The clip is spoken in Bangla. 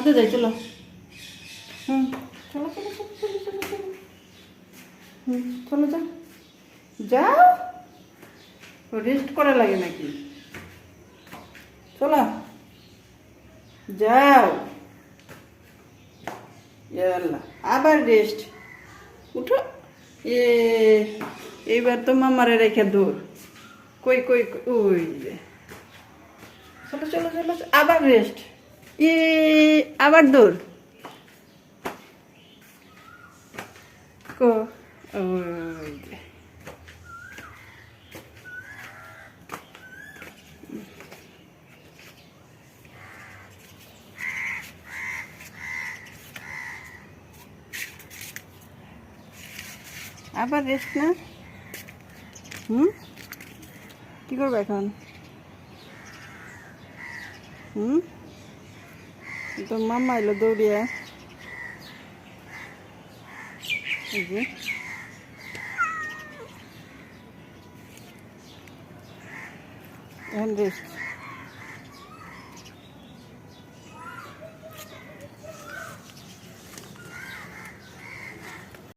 হাতে যাই চলো। হুম। চলো চলো চলো চলো চলো চলো হুম। চলো যাও যাও। রেস্ট করা লাগে নাকি? চলো। যাও। ইয়াল্লা আবার রেস্ট। উঠো। এ এইবার তো মামারে রেখে দূর কই কই কই, ওই চলো চলো চলো আবার রেস্ট। ই আবার দূর কো আবার রেস্ট না? হুম? কি করবে এখন? হুম? তো মামা এলো দৌড়িয়ে। যে। এখন রেস্ট।